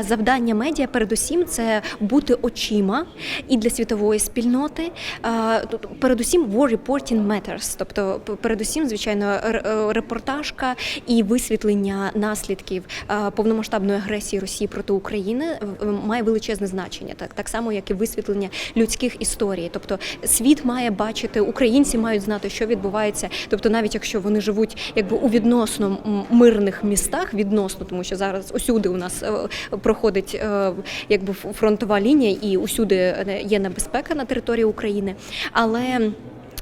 Завдання медіа, передусім, це бути очима і для світової спільноти. Передусім, war reporting matters, тобто передусім, звичайно, е, репортажка і висвітлення наслідків повномасштабної агресії Росії проти України має величезне значення, так так само, як і висвітлення людських історій. Тобто світ має бачити, українці мають знати, що відбувається. Тобто, навіть якщо вони живуть якби у відносно мирних містах, відносно, тому що зараз усюди у нас е, проходить е, якби фронтова лінія, і усюди е, є небезпека на території України, але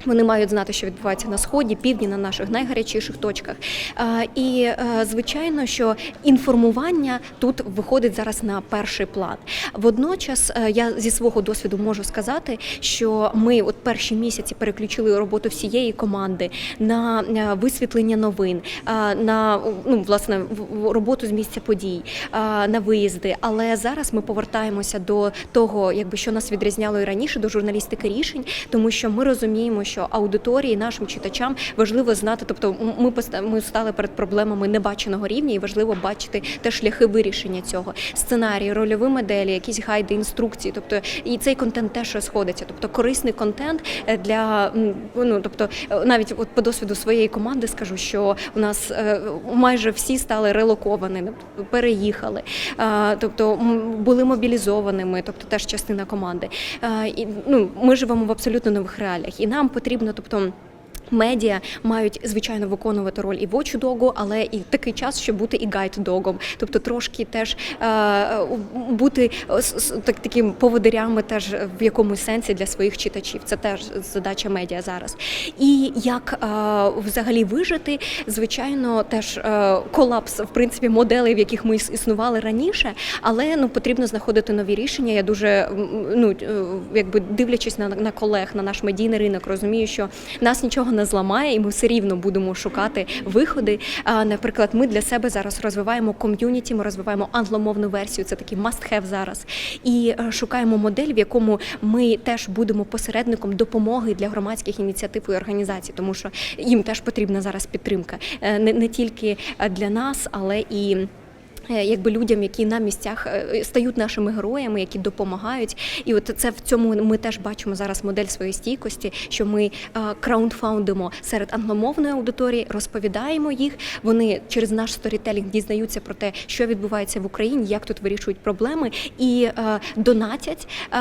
вони мають знати, що відбувається на сході, півдні, на наших найгарячіших точках. І е, звичайно, що інформування тут виходить зараз на перший план. Водночас е, я зі свого досвіду можу сказати, що ми от перші місяці переключили роботу всієї команди на е, висвітлення новин, на ну власне роботу з місця подій, на виїзди. Але зараз ми повертаємося до того, якби що нас відрізняло і раніше до журналістики рішень, тому що ми розуміємо, що аудиторії нашим читачам важливо знати, тобто ми ми стали перед проблемами небаченого рівня, і важливо бачити те шляхи вирішення цього сценарії, рольові моделі, якісь гайди, інструкції. Тобто і цей контент теж сходиться. Тобто корисний контент е, для ну тобто е, навіть от по досвіду своєї команди скажу, що у нас е, майже всі стали релокованими, переїхали, тобто були мобілізованими, тобто теж частина команди. І ну ми живемо в абсолютно нових реаліях, і нам потрібно, тобто. Медіа мають звичайно виконувати роль і watchdog, але і такий час, щоб бути і гайд-догом, тобто трошки теж е, бути е, так, таким поводирями, теж в якомусь сенсі для своїх читачів. Це теж задача медіа зараз. І як е, взагалі вижити, звичайно, теж е, колапс в принципі моделей, в яких ми існували раніше, але ну потрібно знаходити нові рішення. Я дуже ну е, якби дивлячись на, на колег, на наш медійний ринок, розумію, що нас нічого не зламає, і ми все рівно будемо шукати виходи. Наприклад, ми для себе зараз розвиваємо ком'юніті, ми розвиваємо англомовну версію. Це такий must-have зараз. І е, шукаємо модель, в якому ми теж будемо посередником допомоги для громадських ініціатив і організацій, тому що їм теж потрібна зараз підтримка Е, не, не тільки е, для нас, але і. Е, Якби людям, які на місцях е, стають нашими героями, які допомагають, і от це в цьому ми теж бачимо зараз модель своєї стійкості, що ми е, краундфаундимо серед англомовної аудиторії, розповідаємо їх. Вони через наш сторітелінг дізнаються про те, що відбувається в Україні, як тут вирішують проблеми, і е, донатять. е,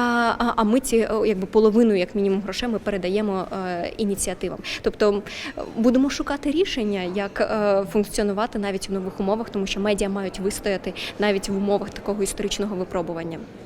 А ми ці е, якби половину, як мінімум, грошей ми передаємо е, ініціативам. Тобто е, будемо шукати рішення, як е, функціонувати навіть в нових умовах, тому що медіа мають вистояти навіть в умовах такого історичного випробування.